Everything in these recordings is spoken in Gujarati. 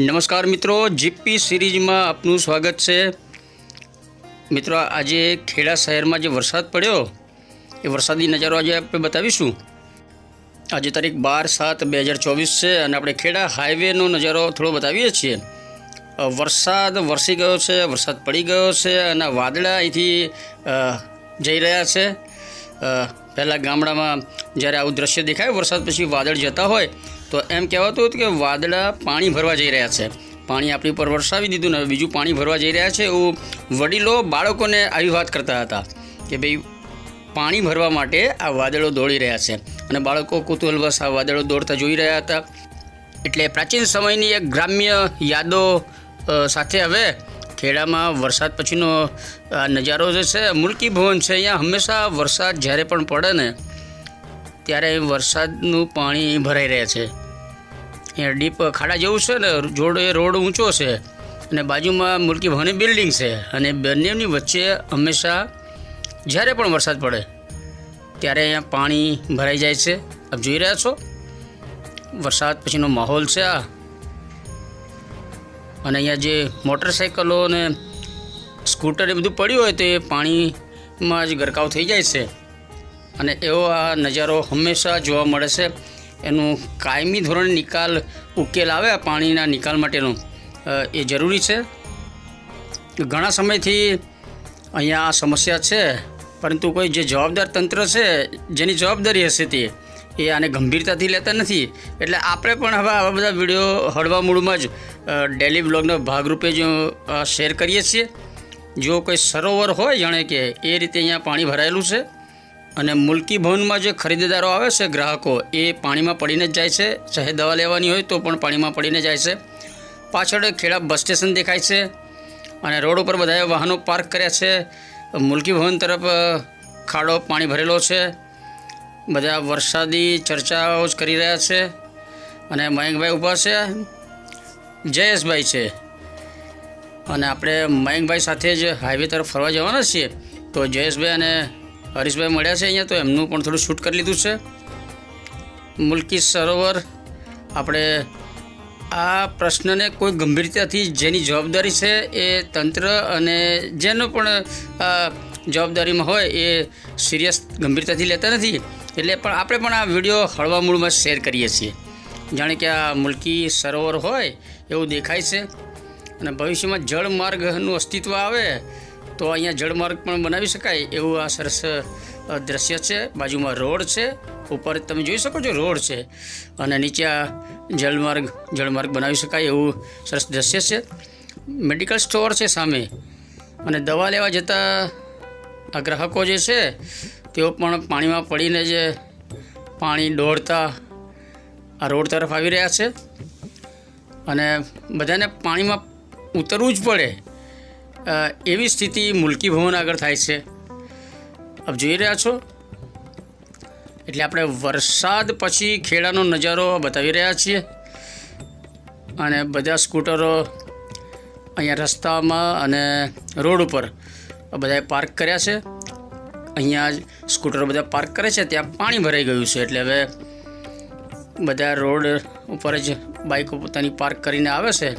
નમસ્કાર મિત્રો, જીપી સિરીઝમાં આપનું સ્વાગત છે. મિત્રો, આજે ખેડા શહેરમાં જે વરસાદ પડ્યો, એ વરસાદી નજારો આજે આપણે બતાવીશું. આજે તારીખ બાર સાત બે હજાર ચોવીસ છે અને આપણે ખેડા હાઈવેનો નજારો થોડો બતાવીએ છીએ. વરસાદ વરસી ગયો છે, વરસાદ પડી ગયો છે અને વાદળા અહીંથી જઈ રહ્યા છે. પહેલાં ગામડામાં જ્યારે આવું દ્રશ્ય દેખાય, વરસાદ પછી વાદળ જતા હોય તો એમ કહેવાતું હતું કે વાદળા પાણી ભરવા જઈ રહ્યા છે. પાણી આપણી ઉપર વરસાવી દીધું ને બીજું પાણી ભરવા જઈ રહ્યા છે એવું વડીલો બાળકોને આવી વાત કરતા હતા કે ભાઈ પાણી ભરવા માટે આ વાદળો દોડી રહ્યા છે અને બાળકો કુતૂહલવશ આ વાદળો દોડતા જોઈ રહ્યા હતા. એટલે પ્રાચીન સમયની એક ગ્રામ્ય યાદો સાથે હવે ખેડામાં વરસાદ પછીનો આ નજારો જે છે, મુલકી ભવન છે, અહીંયા હંમેશા વરસાદ જ્યારે પણ પડે ને, ત્યારે વરસાદનું પાણી ભરાઈ રહે છે. ડીપ ખાડા જેવું છે ને, જોડ એ રોડ ઊંચો છે અને બાજુમાં મુલકી ભવનની બિલ્ડિંગ છે અને બંનેની વચ્ચે હંમેશા જ્યારે પણ વરસાદ પડે ત્યારે અહીંયા પાણી ભરાઈ જાય છે. આપ જોઈ રહ્યા છો? વરસાદ પછીનો માહોલ છે આ. અને અહીંયા જે મોટરસાઇકલો અને સ્કૂટર એ બધું પડ્યું હોય તે પાણીમાં જ ગરકાવ થઈ જાય છે. અને એવો આ નજારો હંમેશા જોવા મળે છે. એનું કાયમી ધોરણે નિકાલ ઉકેલ આવે પાણીના નિકાલ માટેનો એ જરૂરી છે. ઘણા સમયથી અહીંયા આ સમસ્યા છે, પરંતુ કોઈ જે જવાબદાર તંત્ર છે, જેની જવાબદારી હશે તે, એ આને ગંભીરતાથી લેતા નથી. એટલે આપણે પણ હવે આવા બધા વીડિયો હળવા મૂળમાં જ ડેલી બ્લોગના ભાગરૂપે જ શેર કરીએ છીએ. જો કોઈ સરોવર હોય, જાણે કે, એ રીતે અહીંયા પાણી ભરાયેલું છે અને મુલકી ભવનમાં જે ખરીદદારો આવે છે, ગ્રાહકો, એ પાણીમાં પડીને જ જાય છે. ચાહે દવા લેવાની હોય તો પણ પાણીમાં પડીને જાય છે. પાછળ ખેડા બસ સ્ટેશન દેખાય છે અને રોડ ઉપર બધાએ વાહનો પાર્ક કર્યા છે. મુલકી ભવન તરફ ખાડો પાણી ભરેલો છે. બધા વરસાદી ચર્ચાઓ જ કરી રહ્યા છે અને મયંકભાઈ ઊભા છે. જયેશભાઈ છે. અને આપણે મયંકભાઈ સાથે જ હાઈવે તરફ ફરવા જવાના છીએ. તો જયેશભાઈ અને હરીશભાઈ મળ્યા છે અહીંયા, તો એમનું પણ થોડું શૂટ કરી લીધું છે. મુલકી સરોવર, આપણે આ પ્રશ્નને કોઈ ગંભીરતાથી જેની જવાબદારી છે એ તંત્ર અને જેનો પણ જવાબદારીમાં હોય એ સિરિયસ ગંભીરતાથી લેતા નથી. એટલે પણ આપણે પણ આ વીડિયો હળવા મૂળમાં શેર કરીએ છીએ. જાણે કે આ મુલકી સરોવર હોય એવું દેખાય છે. અને ભવિષ્યમાં જળમાર્ગનું અસ્તિત્વ આવે તો અહીંયા જળમાર્ગ પણ બનાવી શકાય એવું આ સરસ દ્રશ્ય છે. બાજુમાં રોડ છે. ઉપર તમે જોઈ શકો છો રોડ છે. અને નીચે આ જળમાર્ગ જળમાર્ગ બનાવી શકાય એવું સરસ દ્રશ્ય છે. મેડિકલ સ્ટોર છે સામે. અને દવા લેવા જતા આ ગ્રાહકો જે છે, તેઓ પણ પાણીમાં પડીને જે પાણી દોડતા આ રોડ તરફ આવી રહ્યા છે. અને બધાને પાણીમાં ઉતરવું જ પડે. એવી સ્થિતિ મુલકી ભવન આગળ થાય છે. આપ જોઈ રહ્યા છો? એટલે આપણે વરસાદ પછી ખેડાનો નજારો બતાવી રહ્યા છીએ. અને બધા સ્કૂટરો અહીંયા રસ્તામાં અને રોડ ઉપર બધાએ પાર્ક કર્યા છે. અહીંયા સ્કૂટરો બધા પાર્ક કરે છે, ત્યાં પાણી ભરાઈ ગયું છે. એટલે હવે બધા રોડ ઉપર જ બાઇકો પોતાની પાર્ક કરીને આવે છે.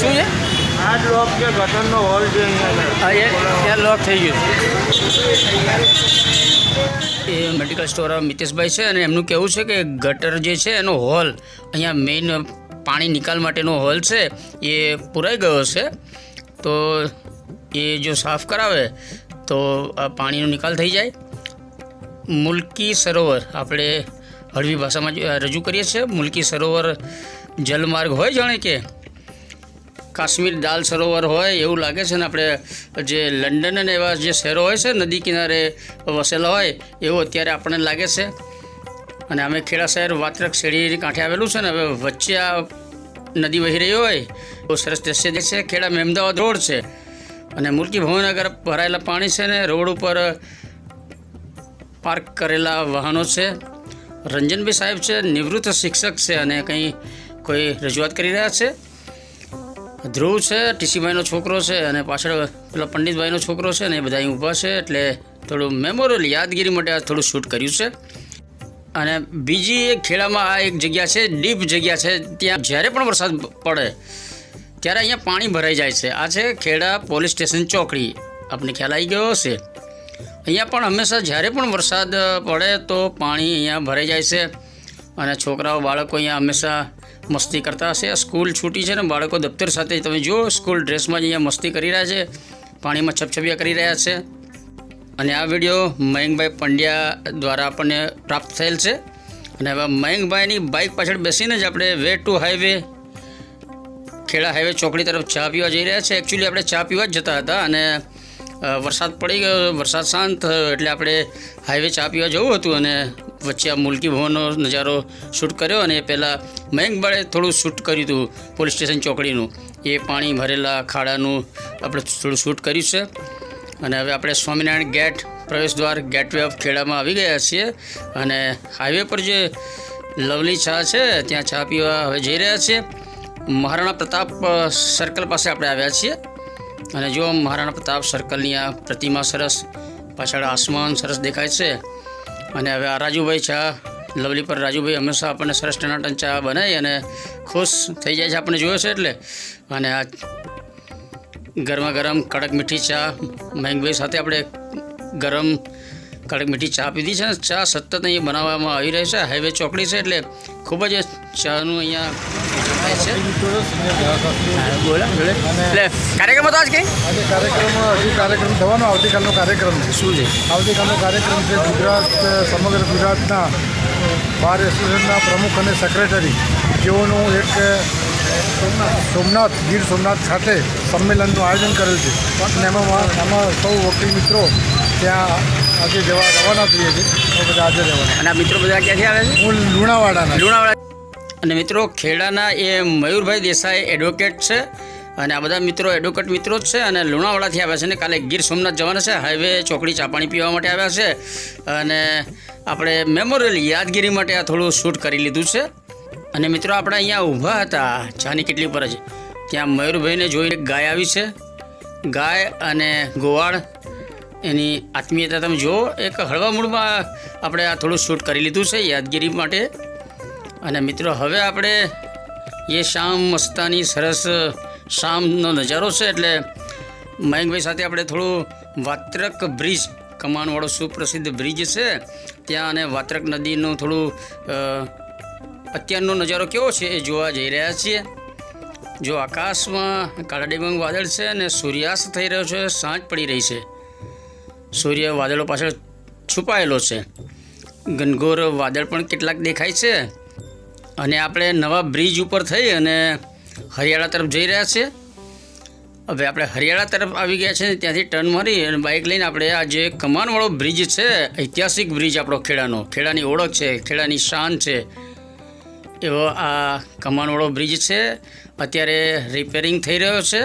શું છે? આ લોક છે, ગટરનો હોલ છે અહીંયા લોક થઈ ગયું. એ મેડિકલ સ્ટોર મિતેશભાઈ છે અને એમનું કહેવું છે કે ગટર જે છે, એનો હોલ અહીંયા મેઇન પાણી નિકાલ માટેનો હોલ છે, એ પુરાઈ ગયો છે. તો એ જો સાફ કરાવે, તો આ પાણીનો નિકાલ થઈ જાય. મુલકી સરોવર, આપણે હળવી ભાષામાં રજૂ કરીએ છીએ. મુલકી સરોવર જલમાર્ગ હોય જાણે કે કાશ્મીર દાલ સરોવર હોય એવું લાગે છે ને આપણે જે લંડન અને એવા જે શહેરો હોય છે, નદી કિનારે વસેલા હોય, એવું અત્યારે આપણને લાગે છે. અને અમે ખેડા શહેર વાત્રક શેરીની કાંઠે આવેલું છે ને, હવે વચ્ચે આ નદી વહી રહી હોય બહુ સરસ દ્રશ્ય જે છે. ખેડા મહેમદાવાદ રોડ છે. અને મૂર્તિ આગળ ભરાયેલા પાણી છે ને, રોડ ઉપર પાર્ક કરેલા વાહનો છે. રંજનભાઈ સાહેબ છે, નિવૃત્ત શિક્ષક છે અને કંઈ કોઈ રજૂઆત કરી રહ્યા છે? ધ્રુવ છે, ટીસીભાઈનો છોકરો છે અને પાછળ પેલા પંડિતભાઈનો છોકરો છે ને એ બધા અહીં ઊભા છે એટલે થોડું મેમોરિયલ યાદગીરી માટે આ થોડું શૂટ કર્યું છે. અને બીજી એક ખેડામાં આ એક જગ્યા છે, ડીપ જગ્યા છે, ત્યાં જ્યારે પણ વરસાદ પડે ત્યારે અહીંયા પાણી ભરાઈ જાય છે. આ છે ખેડા પોલીસ સ્ટેશન ચોકડી. આપને ખ્યાલ આવી ગયો હશે. અહીંયા પણ હંમેશા જ્યારે પણ વરસાદ પડે તો પાણી અહીંયા ભરાઈ જાય છે અને છોકરાઓ, બાળકો અહીંયા હંમેશા મસ્તી કરતા હશે. સ્કૂલ છૂટી છે ને બાળકો દફતર સાથે. તમે જુઓ, સ્કૂલ ડ્રેસમાં અહીંયા મસ્તી કરી રહ્યા છે. પાણીમાં છપછપિયા કરી રહ્યા છે. અને આ વીડિયો મયંકભાઈ પંડ્યા દ્વારા આપણને પ્રાપ્ત થયેલ છે. અને હવે મયંકભાઈની બાઇક પાછળ બેસીને જ આપણે way to highway, Kheda highway ચોકડી તરફ ચા પીવા જઈ રહ્યા છે. એકચ્યુઅલી આપણે ચા પીવા જ જતા હતા અને વરસાદ પડી ગયો. વરસાદ શાંત, એટલે આપણે હાઈવે ચા પીવા જવું હતું અને વચ્ચે આ મુલકી ભવનનો નજારો શૂટ કર્યો અને પહેલાં મયંકભાઈએ થોડું શૂટ કર્યું હતું પોલીસ સ્ટેશન ચોકડીનું. એ પાણી ભરેલા ખાડાનું આપણે થોડું શૂટ કર્યું છે. અને હવે આપણે સ્વામિનારાયણ ગેટ પ્રવેશ દ્વાર ગેટવે ઓફ ખેડામાં આવી ગયા છીએ. અને હાઈવે પર જે લવલી ચા છે, ત્યાં ચા પીવા હવે જઈ રહ્યા છીએ. મહારાણા પ્રતાપ સર્કલ પાસે આપણે આવ્યા છીએ. અને જો મહારાણા પ્રતાપ સર્કલની આ પ્રતિમા સરસ, પાછળ આસમાન સરસ દેખાય છે. અને હવે આ રાજુભાઈ ચા લવલી પર રાજુભાઈ હંમેશા આપણને સરસ ટનાટન ચા બનાવી અને ખુશ થઈ જાય છે, આપણે જોયો છે એટલે અને આ ગરમા ગરમ કડક મીઠી ચા મહેંગભાઈ સાથે આપણે ગરમ કડક મીઠી ચા પીધી છે ને ચા સતત અહીં બનાવવામાં આવી રહી છે, હાઈવે ચોકડી છે એટલે ખૂબ જ ચાનું અહીંયા. એટલે કાર્યક્રમ હતો આજ કઈ આજે કાર્યક્રમ હજી કાર્યક્રમ થવાનો આવતીકાલનો કાર્યક્રમ છે. શું છે? આવતીકાલનો કાર્યક્રમ છે ગુજરાત સમગ્ર ગુજરાતના બાર એસોસિએશનના પ્રમુખ અને સેક્રેટરી જેઓનું એક સોમનાથ ગીર સોમનાથ ખાતે સંમેલનનું આયોજન કરેલ છે. અને એમાં આમાં સૌ વકીલ મિત્રો ત્યાં આજે જવા રવાના થઈએ છીએ બધા આજે રહેવાના અને મિત્રો બધા ક્યાંથી આવે છે? હું લુણાવાડાના લુણાવાડા. અને મિત્રો, ખેડાના એ મયુરભાઈ દેસાઈ એડવોકેટ છે અને આ બધા મિત્રો એડવોકેટ મિત્રો જ છે અને લુણાવાડાથી આવ્યા છે ને કાલે ગીર સોમનાથ જવાના છે હાઈવે ચોકડી ચાપાણી પીવા માટે આવ્યા છે અને આપણે મેમોરિયલ યાદગીરી માટે આ થોડું શૂટ કરી લીધું છે. અને મિત્રો, આપણે અહીંયા ઊભા હતા, ચાની કેટલી પર જ, ત્યાં મયુરભાઈને જોઈને ગાય આવી છે. ગાય અને ગોવાળ, એની આત્મીયતા તમે જુઓ, એક હળવા મૂળમાં આપણે આ થોડું શૂટ કરી લીધું છે યાદગીરી માટે. અને મિત્રો, હવે આપણે એ શામ મસ્તાની સરસ શામનો નજારો છે એટલે મયંકભાઈ સાથે આપણે થોડું વાત્રક બ્રિજ કમાનવાળો સુપ્રસિદ્ધ બ્રિજ છે. ત્યાં અને વાત્રક નદીનું થોડું અત્યારનો નજારો કેવો છે એ જોવા જઈ રહ્યા છીએ. જો આકાશમાં કાળા ડિબાંગ વાદળ છે અને સૂર્યાસ્ત થઈ રહ્યો છે, સાંજ પડી રહી છે. સૂર્ય વાદળો પાછળ છુપાયેલો છે. ઘનઘોર વાદળ પણ કેટલાક દેખાય છે. અને આપણે નવા બ્રિજ ઉપર થઈ અને હરિયાળા તરફ જઈ રહ્યા છીએ. હવે આપણે હરિયાળા તરફ આવી ગયા છે ત્યાંથી ટર્ન મારી અને બાઇક લઈને આપણે આ જે કમાનવાળો બ્રિજ છે, ઐતિહાસિક બ્રિજ આપણો ખેડાનો. ખેડાની ઓળખ છે, ખેડાની શાન છે. એવો આ કમાનવાળો બ્રિજ છે. અત્યારે રિપેરિંગ થઈ રહ્યો છે.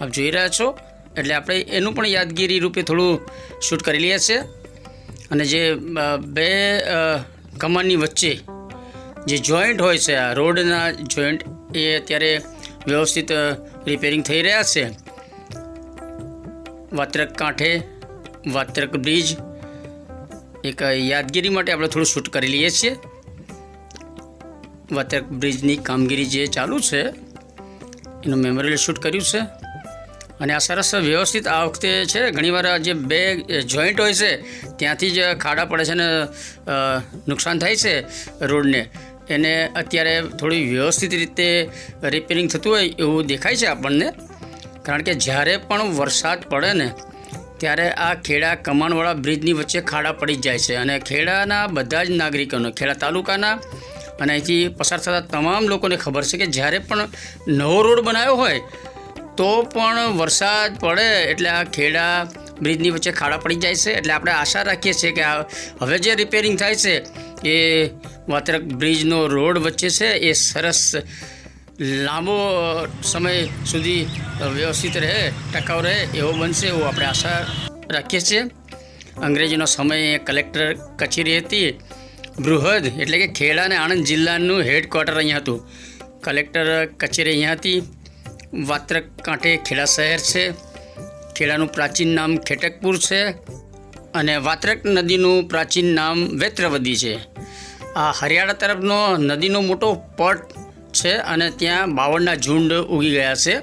આપ જોઈ રહ્યા છો. એટલે આપણે એનું પણ યાદગીરી રૂપે થોડું શૂટ કરી લઈએ છીએ. અને જે બે કમાનની વચ્ચે જે જોઈન્ટ હોય છે, આ રોડના જોઈન્ટ એ અત્યારે વ્યવસ્થિત રિપેરિંગ થઈ રહ્યા છે. વાત્રક કાંઠે, વાત્રક બ્રિજ એક યાદગીરી માટે આપણે થોડું શૂટ કરી લઈએ છીએ. વાત્રક બ્રિજની કામગીરી જે ચાલુ છે, એનું મેમોરિયલ શૂટ કર્યું છે. અને આ સરસ વ્યવસ્થિત આ વખતે છે, ઘણીવાર જે બે જોઈન્ટ હોય છે, ત્યાંથી જ ખાડા પડે છે ને નુકસાન થાય છે રોડને. એને અત્યારે થોડી વ્યવસ્થિત રીતે રિપેરિંગ થતું હોય એવું દેખાય છે આપણને. કારણ કે જ્યારે પણ વરસાદ પડે ને, ત્યારે આ ખેડા કમાણવાળા બ્રિજની વચ્ચે ખાડા પડી જાય છે અને ખેડાના બધા જ નાગરિકોને, ખેડા તાલુકાના અને અહીંથી પસાર થતા તમામ લોકોને ખબર છે કે જ્યારે પણ નવો રોડ બનાવ્યો હોય, તો પણ વરસાદ પડે એટલે આ ખેડા બ્રિજની વચ્ચે ખાડા પડી જાય છે. એટલે આપણે આશા રાખીએ છીએ કે હવે જે રિપેરિંગ થાય છે એ વાત્રક બ્રિજનો રોડ વચ્ચે છે, એ સરસ લાંબો સમય સુધી વ્યવસ્થિત રહે, ટકાઉ રહે એવો બનશે એવું આપણે આશા રાખીએ છીએ. અંગ્રેજીનો સમય કલેક્ટર કચેરી હતી, બૃહદ એટલે કે ખેડા અને આણંદ જિલ્લાનું હેડક્વાર્ટર અહીંયા હતું. કલેક્ટર કચેરી અહીંયા હતી, વાત્રક કાંઠે ખેડા શહેર છે, ખેડાનું પ્રાચીન નામ ખેટકપુર છે અને વાત્રક નદીનું પ્રાચીન નામ વેત્રવદી છે. આ હરિયાણા તરફનો નદીનો મોટો પટ છે અને ત્યાં બાવળના ઝુંડ ઉગી ગયા છે.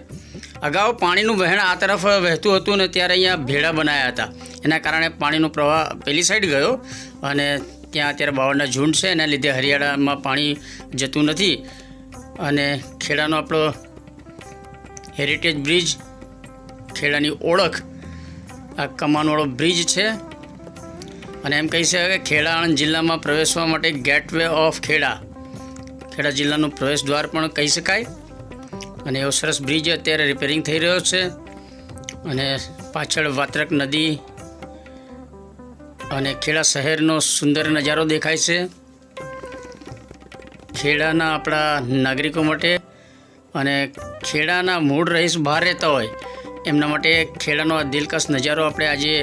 અગાઉ પાણીનું વહેણ આ તરફ વહેતું હતું ને ત્યારે અહીંયા ભેડા બનાવ્યા હતા. એના કારણે પાણીનો પ્રવાહ પેલી સાઈડ ગયો અને ત્યાં અત્યારે બાવળના ઝુંડ છે, એના લીધે હરિયાણામાં પાણી જતું નથી. અને ખેડાનો આપણો હેરિટેજ બ્રિજ ખેડાની ઓળખ, આ કમાનવાળો બ્રિજ છે. અને એમ કહી શકાય કે ખેડા આણંદ જિલ્લામાં પ્રવેશવા માટે ગેટવે ઓફ ખેડા. ખેડા જિલ્લાનું પ્રવેશ દ્વાર પણ કહી શકાય. અને એવો સરસ બ્રિજ અત્યારે રિપેરિંગ થઈ રહ્યો છે. અને પાછળ વાત્રક નદી અને ખેડા શહેરનો સુંદર નજારો દેખાય છે. ખેડાના આપણા નાગરિકો માટે અને ખેડાના મૂળ રહીશ બહાર રહેતા હોય, એમના માટે ખેડાનો આ દિલકશ નજારો આપણે આજે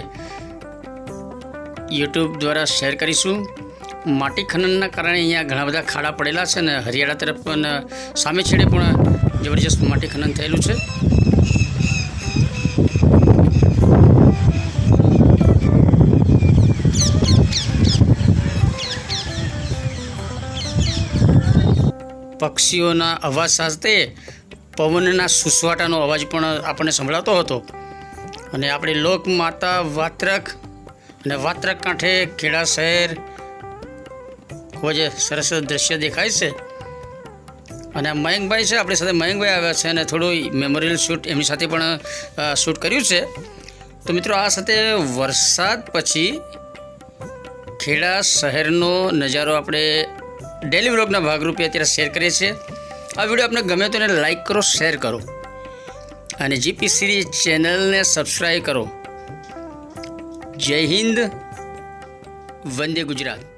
યુટ્યુબ દ્વારા શેર કરીશું. માટી ખનનના કારણે અહીંયા ઘણા બધા ખાડા પડેલા છે ને હરિયાળા તરફ પણ સામે છેડે પણ જબરજસ્ત માટી ખનન થયેલું છે. પક્ષીઓના અવાજ સાથે પવનના સુસવાટાનો અવાજ પણ આપણને સંભળાતો હતો. અને આપણે લોકમાતા વાત્રક અને વાત્રક કાંઠે ખેડા શહેર ખૂબ જ સરસ દ્રશ્ય દેખાય છે. અને મયંકભાઈ છે, આપણી સાથે મયંકભાઈ આવ્યા છે અને થોડું મેમોરિયલ શૂટ એમની સાથે પણ શૂટ કર્યું છે. તો મિત્રો, આ સાથે વરસાદ પછી ખેડા શહેરનો નજારો આપણે ડેલી વ્લોગના ભાગરૂપે અત્યારે શેર કરીએ છીએ. આ વીડિયો આપને ગમે તો એને લાઈક કરો, શેર કરો. અને જીપી સિરીઝ ચેનલને સબસ્ક્રાઈબ કરો. જય હિન્દ વંદે ગુજરાત.